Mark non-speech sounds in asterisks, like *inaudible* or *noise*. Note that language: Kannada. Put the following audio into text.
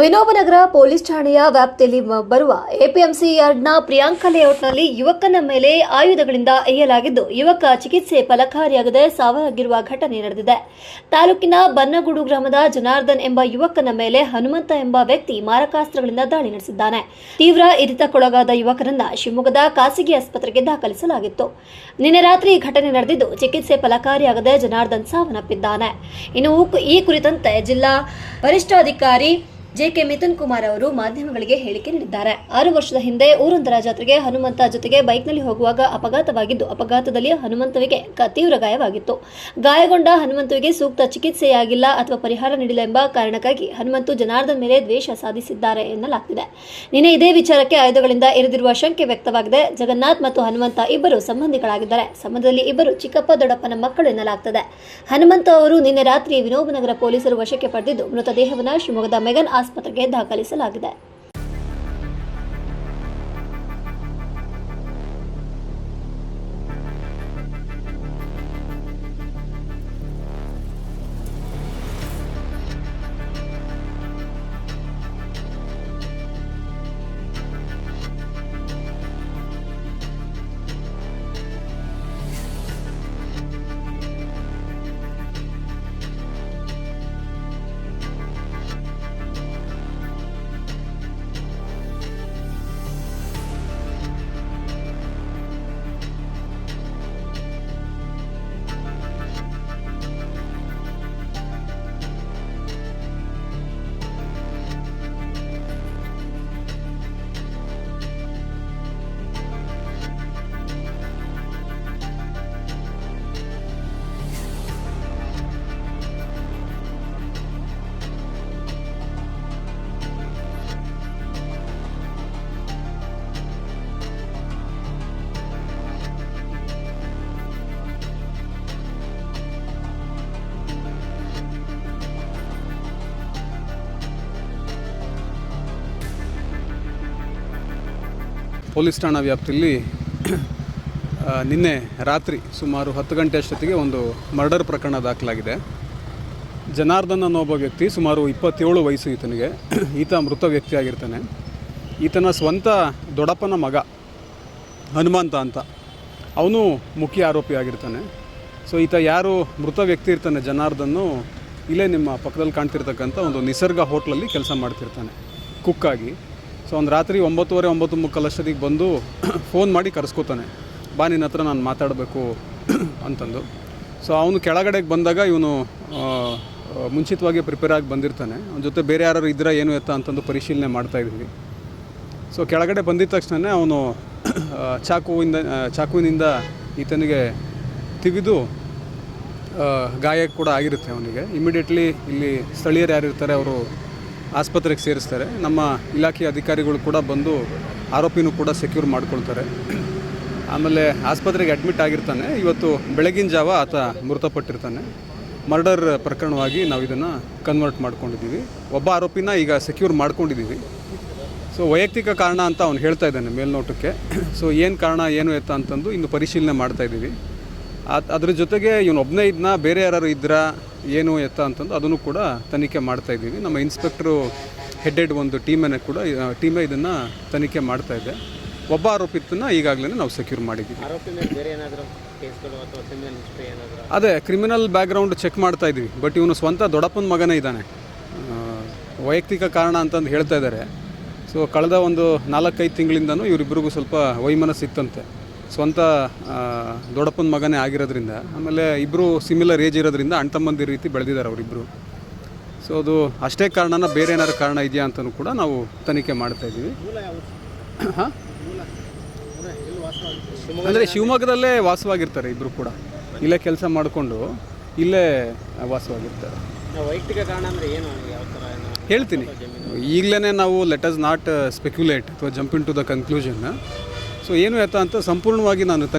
ವಿನೋಬನಗರ ಪೊಲೀಸ್ ಠಾಣೆಯ ವ್ಯಾಪ್ತಿಯಲ್ಲಿ ಬರುವ ಎಪಿಎಂಸಿ ಯಾರ್ಡ್ನ ಪ್ರಿಯಾಂಕ ಲೇಔಟ್ನಲ್ಲಿ ಯುವಕನ ಮೇಲೆ ಆಯುಧಗಳಿಂದ ಎಯ್ಯಲಾಗಿದ್ದು ಯುವಕ ಚಿಕಿತ್ಸೆ ಫಲಕಾರಿಯಾಗದೆ ಸಾವಾಗಿರುವ ಘಟನೆ ನಡೆದಿದೆ. ತಾಲೂಕಿನ ಬನ್ನಗೂಡು ಗ್ರಾಮದ ಜನಾರ್ದನ್ ಎಂಬ ಯುವಕನ ಮೇಲೆ ಹನುಮಂತ ಎಂಬ ವ್ಯಕ್ತಿ ಮಾರಕಾಸ್ತ್ರಗಳಿಂದ ದಾಳಿ ನಡೆಸಿದ್ದಾನೆ. ತೀವ್ರ ಇರಿತಕ್ಕೊಳಗಾದ ಯುವಕರನ್ನ ಶಿವಮೊಗ್ಗದ ಖಾಸಗಿ ಆಸ್ಪತ್ರೆಗೆ ದಾಖಲಿಸಲಾಗಿತ್ತು. ನಿನ್ನೆ ರಾತ್ರಿ ಘಟನೆ ನಡೆದಿದ್ದು, ಚಿಕಿತ್ಸೆ ಫಲಕಾರಿಯಾಗದೆ ಜನಾರ್ದನ್ ಸಾವನ್ನಪ್ಪಿದ್ದಾನೆ. ಇನ್ನು ಈ ಕುರಿತಂತೆ ಜಿಲ್ಲಾ ವರಿಷ್ಠಾಧಿಕಾರಿ ಜೆಕೆ ಮಿಥುನ್ ಕುಮಾರ್ ಅವರು ಮಾಧ್ಯಮಗಳಿಗೆ ಹೇಳಿಕೆ ನೀಡಿದ್ದಾರೆ. ಆರು ವರ್ಷದ ಹಿಂದೆ ಊರೊಂದರ ಜಾತ್ರೆಗೆ ಹನುಮಂತ ಜೊತೆಗೆ ಬೈಕ್ನಲ್ಲಿ ಹೋಗುವಾಗ ಅಪಘಾತವಾಗಿದ್ದು, ಅಪಘಾತದಲ್ಲಿ ಹನುಮಂತವಿಗೆ ತೀವ್ರ ಗಾಯವಾಗಿತ್ತು. ಗಾಯಗೊಂಡ ಹನುಮಂತುವಿಗೆ ಸೂಕ್ತ ಚಿಕಿತ್ಸೆಯಾಗಿಲ್ಲ ಅಥವಾ ಪರಿಹಾರ ನೀಡಿಲ್ಲ ಎಂಬ ಕಾರಣಕ್ಕಾಗಿ ಹನುಮಂತು ಜನಾರ್ದನ್ ಮೇಲೆ ದ್ವೇಷ ಸಾಧಿಸಿದ್ದಾರೆ ಎನ್ನಲಾಗ್ತಿದೆ. ನಿನ್ನೆ ಇದೇ ವಿಚಾರಕ್ಕೆ ಆಯುಧಗಳಿಂದ ಇರಿದಿರುವ ಶಂಕೆ ವ್ಯಕ್ತವಾಗಿದೆ. ಜಗನ್ನಾಥ್ ಮತ್ತು ಹನುಮಂತ ಇಬ್ಬರು ಸಂಬಂಧಿಗಳಾಗಿದ್ದಾರೆ. ಸಂಬಂಧದಲ್ಲಿ ಇಬ್ಬರು ಚಿಕ್ಕಪ್ಪ, ದೊಡ್ಡಪ್ಪನ ಮಕ್ಕಳು ಎನ್ನಲಾಗ್ತದೆ. ಹನುಮಂತ ಅವರು ನಿನ್ನೆ ರಾತ್ರಿ ವಿನೋಬನಗರ ಪೊಲೀಸರು ವಶಕ್ಕೆ ಪಡೆದಿದ್ದು, ಮೃತದೇಹವನ್ನು ಶಿವಮೊಗ್ಗದ ಮೆಗನ್ ಆಸ್ಪತ್ರೆಗೆ ದಾಖಲಿಸಲಾಗಿದೆ. ಪೊಲೀಸ್ ಠಾಣಾ ವ್ಯಾಪ್ತಿಯಲ್ಲಿ ನಿನ್ನೆ ರಾತ್ರಿ ಸುಮಾರು ಹತ್ತು ಗಂಟೆ ಅಷ್ಟೊತ್ತಿಗೆ ಒಂದು ಮರ್ಡರ್ ಪ್ರಕರಣ ದಾಖಲಾಗಿದೆ. ಜನಾರ್ದನ್ ಅನ್ನೋ ಒಬ್ಬ ವ್ಯಕ್ತಿ, ಸುಮಾರು ಇಪ್ಪತ್ತೇಳು ವಯಸ್ಸು ಈತನಿಗೆ, ಈತ ಮೃತ ವ್ಯಕ್ತಿ ಆಗಿರ್ತಾನೆ. ಈತನ ಸ್ವಂತ ದೊಡ್ಡಪ್ಪನ ಮಗ, ಹನುಮಂತ ಅಂತ, ಅವನು ಮುಖ್ಯ ಆರೋಪಿಯಾಗಿರ್ತಾನೆ ಸೊ ಈತ ಯಾರು ಮೃತ ವ್ಯಕ್ತಿ ಇರ್ತಾನೆ ಜನಾರ್ದನ್ನು, ಇಲ್ಲೇ ನಿಮ್ಮ ಪಕ್ಕದಲ್ಲಿ ಕಾಣ್ತಿರ್ತಕ್ಕಂಥ ಒಂದು ನಿಸರ್ಗ ಹೋಟ್ಲಲ್ಲಿ ಕೆಲಸ ಮಾಡ್ತಿರ್ತಾನೆ, ಕುಕ್ಕಾಗಿ. ಸೊ ಒಂದು ರಾತ್ರಿ ಒಂಬತ್ತುವರೆ ಒಂಬತ್ತು ಮುಕ್ಕಾಲು ಅಷ್ಟೊತ್ತಿಗೆ ಬಂದು *clears throat* ಫೋನ್ ಮಾಡಿ ಕರೆಸ್ಕೋತಾನೆ. ಬಾ ನಿನ್ನ ಹತ್ರ ನಾನು ಮಾತಾಡಬೇಕು *clears throat* ಅಂತಂದು. ಸೊ ಅವನು ಕೆಳಗಡೆಗೆ ಬಂದಾಗ ಇವನು ಮುಂಚಿತವಾಗಿ ಪ್ರಿಪೇರ್ ಆಗಿ ಬಂದಿರ್ತಾನೆ. ಅವನ ಜೊತೆ ಬೇರೆ ಯಾರು ಇದ್ರೆ ಏನು ಎತ್ತ ಅಂತಂದು ಪರಿಶೀಲನೆ ಮಾಡ್ತಾಯಿದ್ದೀವಿ ಸೊ ಕೆಳಗಡೆ ಬಂದಿದ ತಕ್ಷಣ ಅವನು *clears throat* ಚಾಕುವಿಂದ ಚಾಕುವಿನಿಂದ ಈತನಿಗೆ ತೆಗೆದು ಗಾಯ ಕೂಡ ಆಗಿರುತ್ತೆ ಅವನಿಗೆ. ಇಮಿಡಿಯೇಟ್ಲಿ ಇಲ್ಲಿ ಸ್ಥಳೀಯರು ಯಾರಿರ್ತಾರೆ, ಅವರು ಆಸ್ಪತ್ರೆಗೆ ಸೇರಿಸ್ತಾರೆ. ನಮ್ಮ ಇಲಾಖೆ ಅಧಿಕಾರಿಗಳು ಕೂಡ ಬಂದು ಆರೋಪಿನೂ ಕೂಡ ಸೆಕ್ಯೂರ್ ಮಾಡ್ಕೊಳ್ತಾರೆ. ಆಮೇಲೆ ಆಸ್ಪತ್ರೆಗೆ ಅಡ್ಮಿಟ್ ಆಗಿರ್ತಾನೆ. ಇವತ್ತು ಬೆಳಗಿನ ಜಾವ ಆತ ಮೃತಪಟ್ಟಿರ್ತಾನೆ. ಮರ್ಡರ್ ಪ್ರಕರಣವಾಗಿ ನಾವು ಇದನ್ನು ಕನ್ವರ್ಟ್ ಮಾಡ್ಕೊಂಡಿದ್ದೀವಿ. ಒಬ್ಬ ಆರೋಪಿನ ಈಗ ಸೆಕ್ಯೂರ್ ಮಾಡ್ಕೊಂಡಿದ್ದೀವಿ. ಸೊ, ವೈಯಕ್ತಿಕ ಕಾರಣ ಅಂತ ಅವ್ನು ಹೇಳ್ತಾ ಇದ್ದಾನೆ ಮೇಲ್ನೋಟಕ್ಕೆ. ಸೊ, ಏನು ಕಾರಣ, ಏನು ಎತ್ತ ಅಂತಂದು ಇನ್ನು ಪರಿಶೀಲನೆ ಮಾಡ್ತಾ ಇದ್ದೀವಿ. ಅದ್ರ ಜೊತೆಗೆ ಇವನೊಬ್ಬನೇ ಇದನ್ನ ಬೇರೆ ಯಾರು ಇದ್ರಾ ಏನು ಎತ್ತ ಅಂತಂದು ಅದನ್ನು ಕೂಡ ತನಿಖೆ ಮಾಡ್ತಾ ಇದ್ದೀವಿ. ನಮ್ಮ ಇನ್ಸ್ಪೆಕ್ಟ್ರು ಹೆಡೆಡ್ ಹೆಡ್ ಒಂದು ಟೀಮನ್ನು ಕೂಡ ಟೀಮೇ ಇದನ್ನು ತನಿಖೆ ಮಾಡ್ತಾ ಇದೆ. ಒಬ್ಬ ಆರೋಪಿತನ ಈಗಾಗಲೇ ನಾವು ಸೆಕ್ಯೂರ್ ಮಾಡಿದ್ದೀವಿ. ಅದೇ ಕ್ರಿಮಿನಲ್ ಬ್ಯಾಕ್ಗ್ರೌಂಡ್ ಚೆಕ್ ಮಾಡ್ತಾ ಇದ್ದೀವಿ. ಬಟ್ ಇವನು ಸ್ವಂತ ದೊಡ್ಡಪ್ಪನ ಮಗನೇ ಇದ್ದಾನೆ. ವೈಯಕ್ತಿಕ ಕಾರಣ ಅಂತಂದು ಹೇಳ್ತಾ ಇದ್ದಾರೆ. ಸೊ ಕಳೆದ ಒಂದು ನಾಲ್ಕೈದು ತಿಂಗಳಿಂದನೂ ಇವರಿಬ್ಬರಿಗೂ ಸ್ವಲ್ಪ ವೈಮನಸ್ಸು ಇತ್ತಂತೆ ಸ್ವಂತ ದೊಡ್ಡಪ್ಪನ ಮಗನೇ ಆಗಿರೋದ್ರಿಂದ ಆಮೇಲೆ ಇಬ್ಬರು ಸಿಮಿಲರ್ ಏಜ್ ಇರೋದ್ರಿಂದ ಅಣ್ಣ ತಮ್ಮಂದಿರ ರೀತಿ ಬೆಳೆದಿದ್ದಾರೆ ಅವರಿಬ್ಬರು ಸೊ ಅದು ಅಷ್ಟೇ ಕಾರಣನ ಬೇರೆ ಏನಾದ್ರು ಕಾರಣ ಇದೆಯಾ ಅಂತಲೂ ಕೂಡ ನಾವು ತನಿಖೆ ಮಾಡ್ತಾ ಇದ್ದೀವಿ. *coughs* ಹಾಂ? ಅಂದರೆ ಶಿವಮೊಗ್ಗದಲ್ಲೇ ವಾಸವಾಗಿರ್ತಾರೆ ಇಬ್ಬರು ಕೂಡ. ಇಲ್ಲೇ ಕೆಲಸ ಮಾಡಿಕೊಂಡು ಇಲ್ಲೇ ವಾಸವಾಗಿರ್ತಾರೆ. ವೈಯಕ್ತಿಕ ಕಾರಣ ಅಂದರೆ ಏನು? ಹೇಳ್ತೀನಿ. ಈಗಲೇ ನಾವು ಲೆಟ್ ಅಸ್ ನಾಟ್ ಸ್ಪೆಕ್ಯುಲೇಟ್ ಅಥವಾ jump into the conclusion so ಏನು ಎತ್ತ ಅಂತ ಸಂಪೂರ್ಣವಾಗಿ ನಾನು